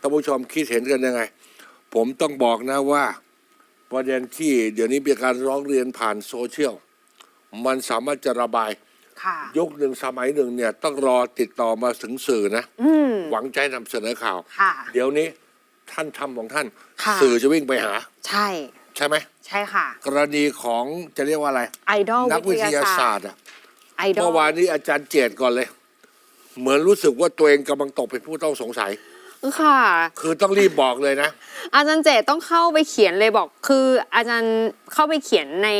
ท่านผู้ชมคิดเห็นกันยังไง ผมต้องบอกนะว่าประเด็นที่เดี๋ยวนี้มีการร้องเรียนผ่านโซเชียล มันสามารถจะระบาย ค่ะ ยุคหนึ่งสมัยหนึ่งเนี่ยต้องรอติดต่อมาถึงสื่อนะ อืม หวังใจนำเสนอข่าว ค่ะ เดี๋ยวนี้ท่านทำของท่าน ค่ะ สื่อจะวิ่งไปหา ใช่ ใช่ไหม ใช่ค่ะ กรณีของจะเรียกว่าอะไร ไอดอลนักวิทยาศาสตตร์อะไอดอล เมื่อวานนี้อาจารย์เจตก่อนเลย เหมือนรู้สึกว่าตัวเองกำลังตกเป็นผู้ต้องสงสัย ค่ะ คือต้องรีบบอกเลยนะ อาจารย์เจตต้องเข้าไปเขียนเลยบอก คืออาจารย์เข้าไปเขียนใน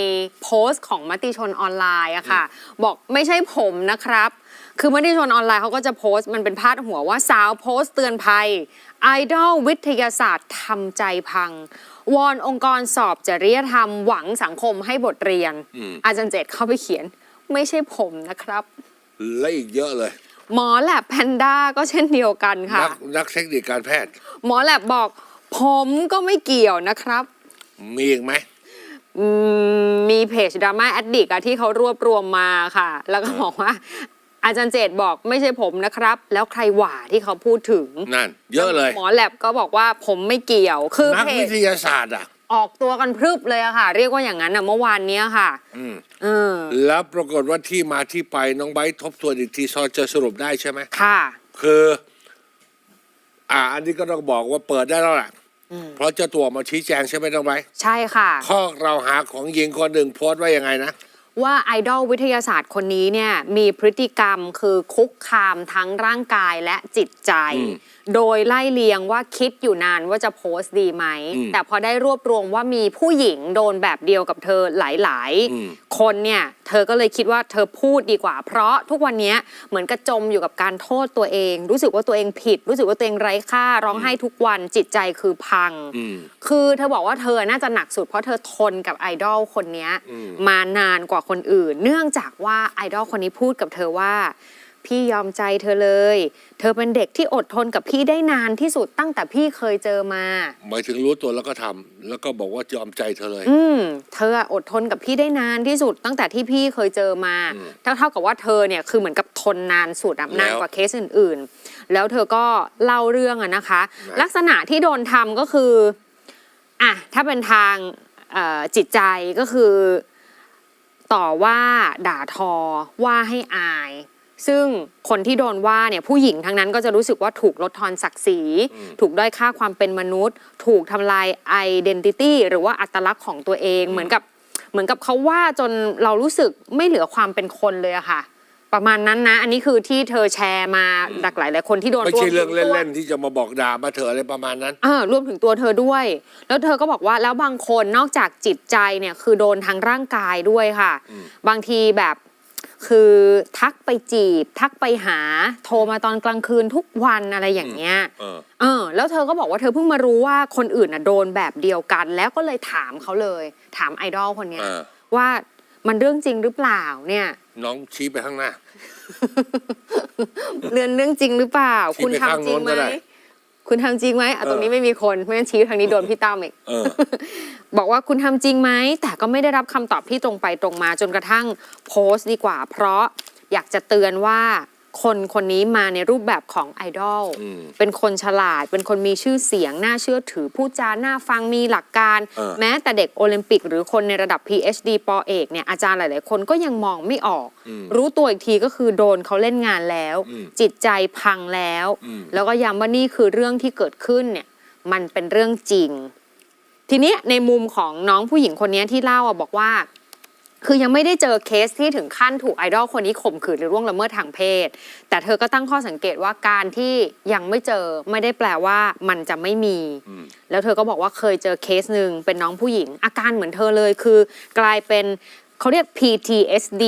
โพสต์ของมติชนออนไลน์อะค่ะ บอกไม่ใช่ผมนะครับ คือมติชนออนไลน์เขาก็จะโพสต์มันเป็นพาดหัวว่าสาวโพสต์เตือนภัยไอดอลวิทยาศาสตร์ทำใจพัง วอนองค์กรสอบจริยธรรมหวังสังคมให้บทเรียน อืม อาจารย์เจตเข้าไปเขียน ไม่ใช่ผมนะครับ และอีกเยอะเลย หมอแลบแพนด้าก็เช่นเดียวกันค่ะ นักนักเทคนิคการแพทย์ หมอแลบบอก ผมก็ไม่เกี่ยวนะครับ มีอีกไหม อืมมีเพจดราม่าแอดดิกอะที่เขารวบรวมมาค่ะ แล้วก็บอกว่า อาจารย์เจตบอกไม่ใช่ผมนะครับ แล้วใครหว่าที่เขาพูดถึงนั่น เยอะเลย หมอแลบก็บอกว่าผมไม่เกี่ยวคือนักเพวิจทยาศาสตร์อะ ออกตัวกันพรึบเลยอะค่ะ เรียกว่าอย่างนั้นอะเมื่อวานเนี้ยค่ะอืมเออแล้วปรากฏว่าที่มาที่ไปน้องไบร์ททบทวนอีกทีซอจะสรุปได้ใช่ไหมค่ะ คือ อ่า อันนี้ก็ต้องบอกว่าเปิดได้แล้วแหละอืมเพราะเจ้าตัวมาชี้แจงใช่ไหมน้องไบร์ทใช่ค่ะ ข้อกล่าวหาของหญิงคนหนึ่งโพสต์ว่ายังไงนะ ว่าไอดอลวิทยาศาสตร์คนนี้เนี่ยมีพฤติกรรมคือคุกคามทั้งร่างกายและจิตใจ อืมโดยไล่เลียงว่าคิดอยู่นานว่าจะโพสต์ดีไหม อืมแต่พอได้รวบรวมว่ามีผู้หญิงโดนแบบเดียวกับเธอหลายอืม ๆ คนเนี่ย เธอก็เลยคิดว่าเธอพูดดีกว่า เพราะทุกวันเนี้ยเหมือนกระจมอยู่กับการโทษตัวเอง รู้สึกว่าตัวเองผิด รู้สึกว่าตัวเองไร้ค่าร้องไห้ทุกวันจิตใจคือพัง อืม คือเธอบอกว่าเธอน่าจะหนักสุดเพราะเธอทนกับไอดอลคนเนี้ยอืม มานานกว่าคนอื่น เนื่องจากว่าไอดอลคนนี้พูดกับเธอว่า พี่ยอมใจเธอเลย เธอเป็นเด็กที่อดทนกับพี่ได้นานที่สุดตั้งแต่พี่เคยเจอมา หมายถึงรู้ตัวแล้วก็ทำแล้วก็บอกว่ายอมใจเธอเลย อืม เธออดทนกับพี่ได้นานที่สุดตั้งแต่ที่พี่เคยเจอมา อืมเท่าเท่ากับว่าเธอเนี่ยคือเหมือนกับทนนานสุดอะแล้วนานกว่าเคสอื่นๆ แล้วเธอก็เล่าเรื่องอะนะคะ นะ ลักษณะที่โดนทำก็คือ อะ ถ้าเป็นทางเอ่อจิตใจก็คือ ต่อว่าด่าทอ ว่าให้อาย ซึ่งคนที่โดนว่าเนี่ยผู้หญิงทั้งนั้นก็จะรู้สึกว่าถูกลดทอนศักดิ์ศรีอืมถูกด้อยค่าความเป็นมนุษย์ ถูกทำลายไอดีนิตี้หรือว่าอัตลักษณ์ของตัวเองเหมือนกับเหมือนกับเขาว่าจนเรารู้สึกไม่เหลือความเป็นคนเลยอะค่ะ ประมาณนั้นนะ อันนี้คือที่เธอแชร์มาหลากหลายหลายคนที่โดนไม่ใช่วมถึเรื่องตัวเล่นๆที่จะมาบอกด่ามาเถอะอะไรประมาณนั้น เออรวมถึงตัวเธอด้วย แล้วเธอก็บอกว่าแล้วบางคนนอกจากจิตใจเนี่ยคือโดนทางร่างกายด้วยค่ะอืมบางทีแบบคือทักไปจีบ ทักไปหาโทรมาตอนกลางคืนทุกวันอะไรอย่างเงี้ยเออเออ แล้วเธอก็บอกว่าเธอเพิ่งมารู้ว่าคนอื่นน่ะโดนแบบเดียวกัน แล้วก็เลยถามเขาเลย ถามไอดอลคนเนี้ยเออว่า มันเรื่องจริงหรือเปล่าเนี่ย น้องชี้ไปข้างหน้า เรื่องเรื่องจริงหรือเปล่า ชี้คุณไปทำข้างจริงโน้นไหมก็ได้คุณทำจริงไหมอะตรงนี้เออไม่มีคนไม่งั้นชี้ทางนี้โดนพี่ตั้มอีกเออ บอกว่าคุณทำจริงไหมแต่ก็ไม่ได้รับคำตอบที่ตรงไปตรงมาจนกระทั่งโพสต์ดีกว่า เพราะอยากจะเตือนว่า คนคนนี้มาในรูปแบบของไอดอล อืมเป็นคนฉลาด เป็นคนมีชื่อเสียง น่าเชื่อถือพูดจาน่าฟัง มีหลักการ เออ แม้แต่เด็กโอลิมปิก หรือคนในระดับ PhD ปอเอกเนี่ย อาจารย์หลาย ๆ คนก็ยังมองไม่ออกอืมรู้ตัวอีกทีก็คือโดนเขาเล่นงานแล้วอืมจิตใจพังแล้วอืมแล้วก็ย้ำว่านี่คือเรื่องที่เกิดขึ้นเนี่ย มันเป็นเรื่องจริง ทีเนี้ยในมุมของน้องผู้หญิงคนเนี้ยที่เล่าอะบอกว่า คือยังไม่ได้เจอเคสที่ถึงขั้นถูกไอดอลคนนี้ข่มขืนหรือร่วงละเมิดทางเพศ แต่เธอก็ตั้งข้อสังเกตว่าการที่ยังไม่เจอไม่ได้แปลว่ามันจะไม่มีอืมแล้วเธอก็บอกว่าเคยเจอเคสหนึ่งเป็นน้องผู้หญิง อาการเหมือนเธอเลยคือกลายเป็นเขาเรียก PTSD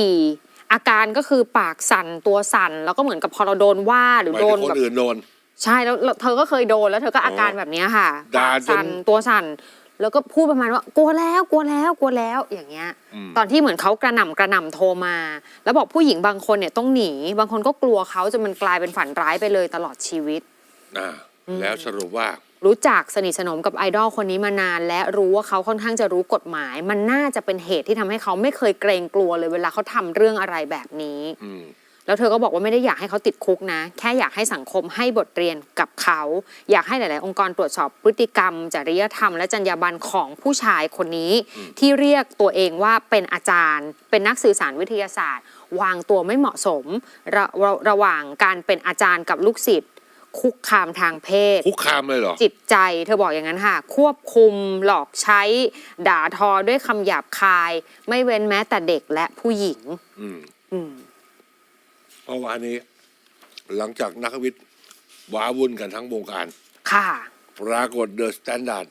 อาการก็คือปากสั่นตัวสั่น แล้วก็เหมือนกับพอเราโดนว่าหรือหมายโดถึนงคแบนบอื่นโดนใช่แล้วแล้วเธอก็เคยโดนแล้วเธอก็อาการอ๋อแบบเนี้ยค่ะด่าปากสั่นจนตัวสั่น แล้วก็พูดประมาณว่ากลัวแล้วกลัวแล้วกลัวแล้วอย่างเงี้ยอืมตอนที่เหมือนเขากระหน่ำกระหน่ำโทรมา แล้วบอกผู้หญิงบางคนเนี่ยต้องหนี บางคนก็กลัวเขาจนมันกลายเป็นฝันร้ายไปเลยตลอดชีวิต อ่าแล้วสรุปว่า รู้จักสนิทสนมกับไอดอลคนนี้มานาน และรู้ว่าเขาค่อนข้างจะรู้กฎหมาย มันน่าจะเป็นเหตุที่ทำให้เขาไม่เคยเกรงกลัวเลยเวลาเขาทำเรื่องอะไรแบบนี้ อืม แล้วเธอก็บอกว่าไม่ได้อยากให้เขาติดคุกนะ แค่อยากให้สังคมให้บทเรียนกับเขา อยากให้หลาย ๆ องค์กรตรวจสอบพฤติกรรม จริยธรรม และจรรยาบรรณของผู้ชายคนนี้ ที่เรียกตัวเองว่าเป็นอาจารย์ เป็นนักสื่อสารวิทยาศาสตร์ วางตัวไม่เหมาะสมระระระหว่างการเป็นอาจารย์กับลูกศิษย์คุกคามทางเพศ คุกคามเลยเหรอ จิตใจ เธอบอกอย่างนั้นค่ะ ควบคุมหลอกใช้ ด่าทอด้วยคำหยาบคาย ไม่เว้นแม้แต่เด็กและผู้หญิง อืม อืม เพราะว่านี้ หลังจากนักวิทย์ว้าวุ่นกันทั้งวงการ ค่ะ ปรากฏเดอะสแตนดาร์ด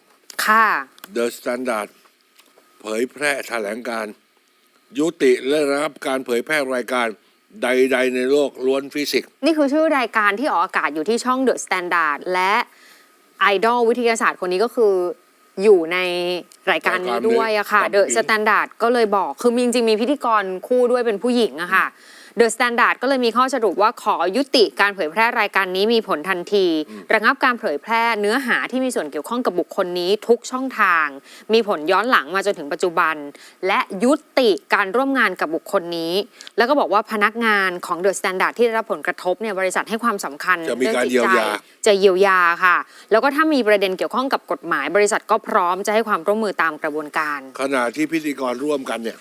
ค่ะ เดอะสแตนดาร์ดเผยแพร่แถลงการ ยุติและระงับการเผยแพร่รายการใด ๆ ในโลกล้วนฟิสิกส์นี่คือชื่อรายการที่ออกอากาศอยู่ที่ช่อง The Standard และไอดอลวิทยาศาสตร์คนนี้ก็คืออยู่ในรายการนี้ด้วยอะค่ะ The Standard ก็เลยบอก คือมีจริงๆมีพิธีกรคู่ด้วยเป็นผู้หญิงอะค่ะ The Standard ก็เลยมีข้อสรุปว่าขอยุติการเผยแพร่รายการนี้มีผลทันที ระงับการเผยแพร่เนื้อหาที่มีส่วนเกี่ยวข้องกับบุคคลนี้ทุกช่องทาง มีผลย้อนหลังมาจนถึงปัจจุบัน และยุติการร่วมงานกับบุคคลนี้ แล้วก็บอกว่าพนักงานของ The Standard ที่ได้รับผลกระทบเนี่ยบริษัทให้ความสำคัญจะมีการองจิตเยียวยาใจจะเยียวยาค่ะ แล้วก็ถ้ามีประเด็นเกี่ยวข้องกับกฎหมาย บริษัทก็พร้อมจะให้ความร่วมมือตามกระบวนการ ขณะที่พิธีกรร่วมกันเนี่ย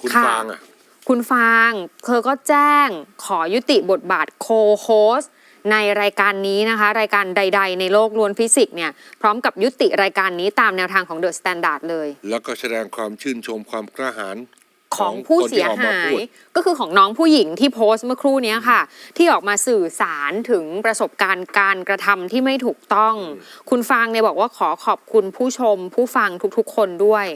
คุณค่ะฟางอะ คุณฟางเธอก็แจ้งขอยุติบทบาทโคโฮสในรายการนี้นะคะ รายการใด ๆ ในโลกล้วนฟิสิกส์เนี่ย พร้อมกับยุติรายการนี้ตามแนวทางของ The Standard เลย แล้วก็แสดงความชื่นชมความกล้าหาญของผู้คนเสีที่ยออกมาหาพูยดก็คือของน้องผู้หญิงที่โพสต์เมื่อครู่เนี้ยค่ะ ที่ออกมาสื่อสารถึงประสบการณ์การกระทำที่ไม่ถูกต้อง คุณฟางเนี่ยบอกว่าขอขอบคุณผู้ชม ผู้ฟังทุกๆ คนด้วย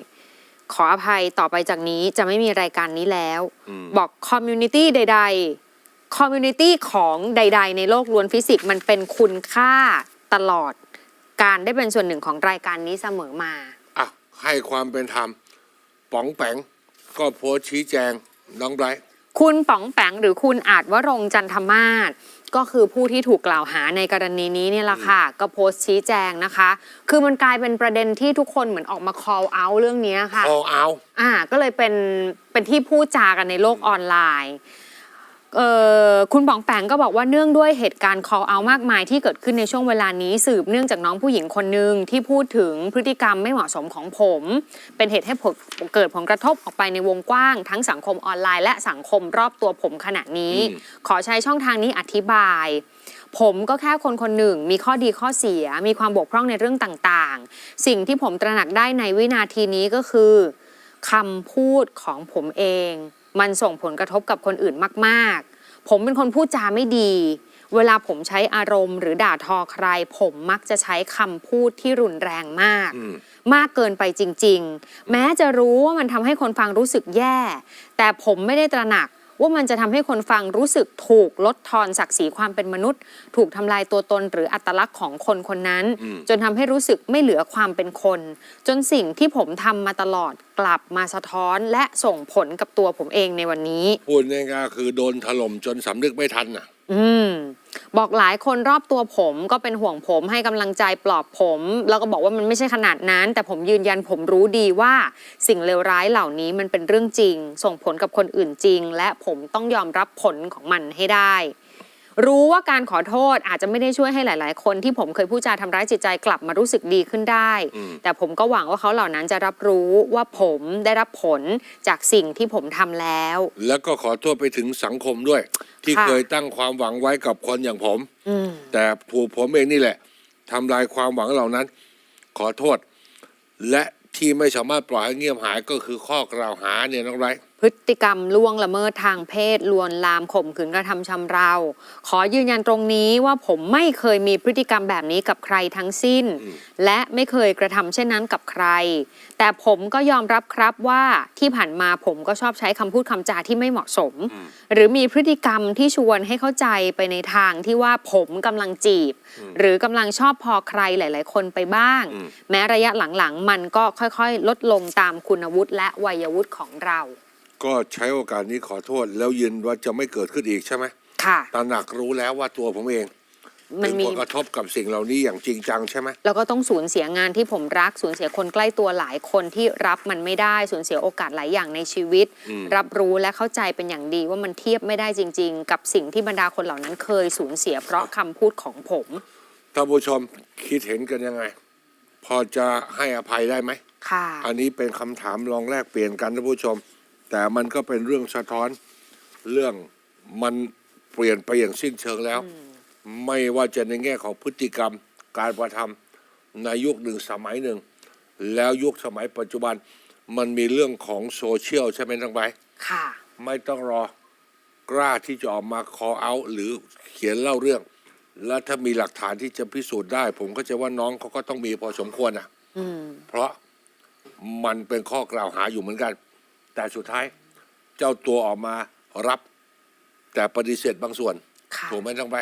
ขออภัยต่อไปจากนี้จะไม่มีรายการนี้แล้วอืมบอกคอมมูนิตี้ใด ๆ คอมมูนิตี้ของใด ๆ ในโลกล้วนฟิสิกส์มันเป็นคุณค่าตลอด การได้เป็นส่วนหนึ่งของรายการนี้เสมอมาอะให้ความเป็นธรรมป๋องแปงก็โพสต์ชี้แจงน้องไบรท์คุณป๋องแปงหรือคุณอาจวรงค์จันทมาศ ก็คือผู้ที่ถูกกล่าวหาในกรณีนี้เนี่ยแหละค่ะ ก็โพสต์ชี้แจงนะคะ คือมันกลายเป็นประเด็นที่ทุกคนเหมือนออกมา call out เรื่องนี้ค่ะเอาเอาอ่าก็เลยเป็นเป็นที่พูดจากันในโลกออนไลน์ เอ่อคุณป๋องแปงก็บอกว่าเนื่องด้วยเหตุการณ์ call out มากมายที่เกิดขึ้นในช่วงเวลานี้ สืบเนื่องจากน้องผู้หญิงคนหนึ่งที่พูดถึงพฤติกรรมไม่เหมาะสมของผม เป็นเหตุให้ผลเกิดผลกระทบออกไปในวงกว้าง ทั้งสังคมออนไลน์และสังคมรอบตัวผมขณะนี้ ขอใช้ช่องทางนี้อธิบาย ผมก็แค่คนคนหนึ่ง มีข้อดีข้อเสีย มีความบกพร่องในเรื่องต่างๆ สิ่งที่ผมตระหนักได้ในวินาทีนี้ก็คือคำพูดของผมเอง มันส่งผลกระทบกับคนอื่นมาก ๆ ผมเป็นคนพูดจาไม่ดี เวลาผมใช้อารมณ์หรือด่าทอใคร ผมมักจะใช้คำพูดที่รุนแรงมาก อืม มากเกินไปจริง ๆ แม้จะรู้ว่ามันทำให้คนฟังรู้สึกแย่ แต่ผมไม่ได้ตระหนัก ว่ามันจะทำให้คนฟังรู้สึกถูกลดทอนศักดิ์ศรีความเป็นมนุษย์ ถูกทำลายตัวตนหรืออัตลักษณ์ของคนคนนั้นอืมจนทำให้รู้สึกไม่เหลือความเป็นคน จนสิ่งที่ผมทำมาตลอดกลับมาสะท้อน และส่งผลกับตัวผมเองในวันนี้พูดง่ายๆคือโดนถล่มจนสำนึกไม่ทันน่ะ อืมบอกหลายคนรอบตัวผมก็เป็นห่วงผมให้กำลังใจปลอบผม แล้วก็บอกว่ามันไม่ใช่ขนาดนั้น แต่ผมยืนยันผมรู้ดีว่าสิ่งเลวร้ายเหล่านี้มันเป็นเรื่องจริง ส่งผลกับคนอื่นจริง และผมต้องยอมรับผลของมันให้ได้ รู้ว่าการขอโทษอาจจะไม่ได้ช่วยให้หลาย ๆ คนที่ผมเคยพูดจาทำร้ายจิตใจกลับมารู้สึกดีขึ้นได้อืมแต่ผมก็หวังว่าเขาเหล่านั้นจะรับรู้ว่าผมได้รับผลจากสิ่งที่ผมทำแล้ว แล้วก็ขอโทษไปถึงสังคมด้วย ที่ค่ะ เคยตั้งความหวังไว้กับคนอย่างผม อืม แต่ถูกผมเองนี่แหละทำลายความหวังเหล่านั้น ขอโทษ และที่ไม่สามารถปล่อยให้เงียบหายก็คือข้อกล่าวหาเนี่ยน้องไบรท์พฤติกรรมล่วงละเมิดทางเพศลวนลามข่มขืนกระทำชำเรา ขอยืนยันตรงนี้ว่าผมไม่เคยมีพฤติกรรมแบบนี้กับใครทั้งสิ้นอืมและไม่เคยกระทำเช่นนั้นกับใคร แต่ผมก็ยอมรับครับว่าที่ผ่านมาผมก็ชอบใช้คำพูดคำจาที่ไม่เหมาะสม หรือมีพฤติกรรมที่ชวนให้เข้าใจไปในทางที่ว่าผมกำลังจีบ หรือกำลังชอบพอใครหลาย ๆ คนไปบ้างอืมแม้ระยะหลังๆ มันก็ค่อยๆ ลดลงตามคุณวุฒิและวัยวุฒิของเรา ก็ใช้โอกาสนี้ขอโทษ แล้วยืนว่าจะไม่เกิดขึ้นอีกใช่ไหมค่ะ ตระหนักรู้แล้วว่าตัวผมเองมันถึงมีผลกระทบกับสิ่งเหล่านี้อย่างจริงจังใช่ไหมแล้วก็ต้องสูญเสียงานที่ผมรักสูญเสียคนใกล้ตัวหลายคนที่รับมันไม่ได้สูญเสียโอกาสหลายอย่างในชีวิตอืมรับรู้และเข้าใจเป็นอย่างดีว่ามันเทียบไม่ได้จริง ๆ กับสิ่งที่บรรดาคนเหล่านั้นเคยสูญเสีย เพราะคำพูดของผมท่านผู้ชมคิดเห็นกันยังไง พอจะให้อภัยได้ไหมค่ะ อันนี้เป็นคำถามลองแลกเปลี่ยนกันท่านผู้ชม แต่มันก็เป็นเรื่องสะท้อนเรื่องมันเปลี่ยนไปอย่างสิ้นเชิงแล้ว ไม่ว่าจะในแง่ของพฤติกรรมการกระทำในยุคหนึ่งสมัยหนึ่ง แล้วยุคสมัยปัจจุบันมันมีเรื่องของโซเชียลใช่ไหมทั้งใบค่ะ ไม่ต้องรอกล้าที่จะออกมา call out หรือเขียนเล่าเรื่อง แล้วถ้ามีหลักฐานที่จะพิสูจน์ได้ ผมก็จะว่าน้องเขาก็ต้องมีพอสมควรอะ อืม เพราะมันเป็นข้อกล่าวหาอยู่เหมือนกัน แต่สุดท้ายเจ้าตัวออกมารับ แต่ปฏิเสธบางส่วน ค่ะ ถูกไหมต้องไป